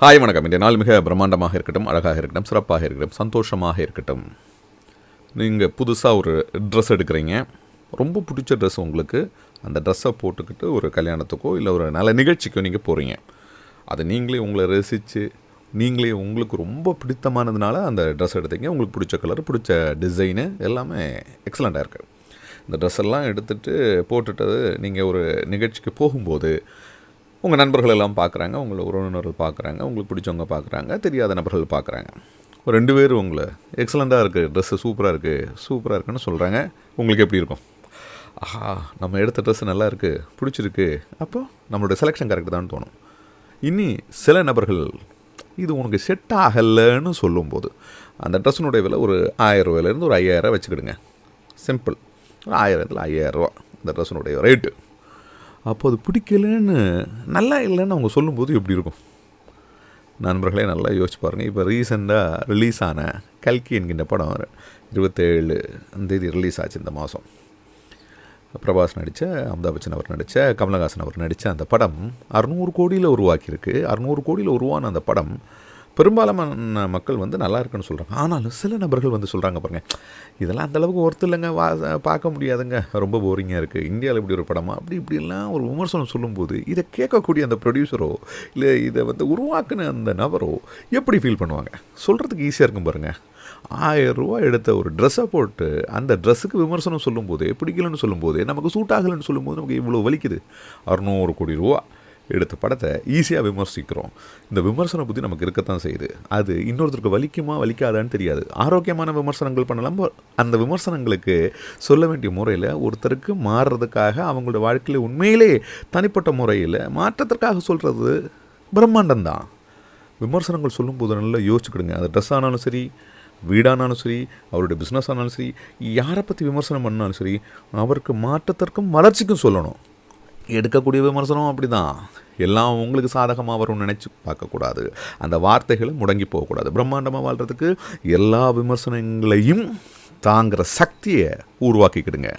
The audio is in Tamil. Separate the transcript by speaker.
Speaker 1: ஹாய் வணக்கம். இந்த நாள் மிக பிரம்மாண்டமாக இருக்கட்டும் அழகாக இருக்கட்டும் சிறப்பாக இருக்கட்டும் சந்தோஷமாக இருக்கட்டும். நீங்கள் புதுசாக ஒரு ட்ரெஸ் எடுக்கிறீங்க. ரொம்ப பிடிச்ச ட்ரெஸ் உங்களுக்கு. அந்த ட்ரெஸ்ஸை போட்டுக்கிட்டு ஒரு கல்யாணத்துக்கோ இல்லை ஒரு நல்ல நிகழ்ச்சிக்கோ நீங்கள் போகிறீங்க அதை நீங்களே உங்களை ரசித்து நீங்களே உங்களுக்கு ரொம்ப பிடித்தமானதுனால அந்த ட்ரெஸ் எடுத்தீங்க. உங்களுக்கு பிடிச்ச கலர் பிடிச்ச டிசைனு எல்லாமே எக்ஸலண்ட்டாக இருக்குது இந்த ட்ரெஸ் எல்லாம் எடுத்துகிட்டு போட்டுட்டது நீங்கள் ஒரு நிகழ்ச்சிக்கு போகும்போது உங்கள் நண்பர்கள் எல்லாம் பார்க்குறாங்க உங்களை உறவினர்கள் பார்க்குறாங்க உங்களுக்கு பிடிச்சவங்க பார்க்குறாங்க தெரியாத நபர்கள் பார்க்குறாங்க ஒரு ரெண்டு பேர் உங்களை எக்ஸலண்ட்டாக இருக்குது ட்ரெஸ்ஸு சூப்பராக இருக்குது சூப்பராக இருக்குன்னு சொல்கிறாங்க உங்களுக்கு எப்படி இருக்கும்? ஆஹா நம்ம எடுத்த ட்ரெஸ்ஸு நல்லா இருக்குது பிடிச்சிருக்கு. அப்போ நம்மளோட செலெக்ஷன் கரெக்டு தான் தோணும். இனி சில நபர்கள் இது உனக்கு செட் ஆகலைன்னு சொல்லும்போது அந்த ட்ரெஸ்ஸினுடைய விலை ஒரு ஆயிரம் ரூபாயிலேருந்து ஒரு ஐயாயிரம் வச்சுக்கிடுங்க. சிம்பிள் ஒரு ஆயிரத்தில் ஐயாயிரரூவா இந்த ட்ரெஸ்ஸினுடைய ரேட்டு அப்போ அது பிடிக்கலன்னு நல்லா இல்லைன்னு அவங்க சொல்லும்போது எப்படி இருக்கும்? நண்பர்களே நல்லா யோசிச்சு பாருங்கள் இப்போ ரீசெண்டாக ரிலீஸ் ஆன கல்கி என்கின்ற படம் இருபத்தேழு தேதி ரிலீஸ் ஆச்சு இந்த மாதம் பிரபாஸ் நடித்த அமிதாப் பச்சன் அவர் நடித்த கமலஹாசன் அவர் நடித்த அந்த படம் அறுநூறு கோடியில் உருவாக்கியிருக்கு. அறுநூறு கோடியில் உருவான அந்த படம் பெரும்பாலான மக்கள் வந்து நல்லா இருக்குன்னு சொல்கிறாங்க ஆனாலும் சில நபர்கள் வந்து சொல்கிறாங்க பாருங்க இதெல்லாம் அந்தளவுக்கு ஒர்த்து இல்லைங்க வா பார்க்க முடியாதுங்க ரொம்ப போரிங்காக இருக்குது இந்தியாவில் இப்படி ஒரு படமா? அப்படி இப்படிலாம் ஒரு விமர்சனம் சொல்லும்போது இதை கேட்கக்கூடிய அந்த ப்ரொடியூசரோ இல்லை இதை வந்து உருவாக்குன அந்த நபரோ எப்படி ஃபீல் பண்ணுவாங்க? சொல்கிறதுக்கு ஈஸியாக இருக்கும் பாருங்கள் ஆயிரம் ரூபா எடுத்த ஒரு ட்ரெஸ்ஸை போட்டு அந்த ட்ரெஸ்ஸுக்கு விமர்சனம் சொல்லும்போது பிடிக்கலன்னு சொல்லும்போது நமக்கு சூட் ஆகலைன்னு சொல்லும்போது நமக்கு இவ்வளோ வலிக்குது. அறுநூறு கோடி ரூபா. எடுத்த படத்தை ஈஸியாக விமர்சிக்கிறோம். இந்த விமர்சன புத்தி நமக்கு இருக்கத்தான் செய்யுது. அது இன்னொருத்தருக்கு வலிக்குமா வலிக்காதான்னு தெரியாது. ஆரோக்கியமான விமர்சனங்கள் பண்ணலாம். அந்த விமர்சனங்களுக்கு சொல்ல வேண்டிய முறையில் ஒருத்தருக்கு மாறுறதுக்காக அவங்களோட வாழ்க்கையில் உண்மையிலே தனிப்பட்ட முறையில் மாற்றத்திற்காக சொல்கிறது பிரம்மாண்டம் தான் விமர்சனங்கள் சொல்லும்போது நல்லா யோசிச்சுக்கிடுங்க. அது ட்ரெஸ் ஆனாலும் சரி வீடானாலும் சரி அவருடைய பிஸ்னஸ் ஆனாலும் சரி யாரை பற்றி விமர்சனம் பண்ணாலும் சரி அவருக்கு மாற்றத்திற்கும் வளர்ச்சிக்கும் சொல்லணும். எடுக்கக்கூடிய விமர்சனம் அப்படி தான் எல்லாம் உங்களுக்கு சாதகமாக வரும்னு நினச்சி பார்க்கக்கூடாது. அந்த வார்த்தைகளை முடங்கி போகக்கூடாது. பிரம்மாண்டமாக வாழ்கிறதுக்கு எல்லா விமர்சனங்களையும் தாங்கிற சக்தியை உருவாக்கிக்கிடுங்க.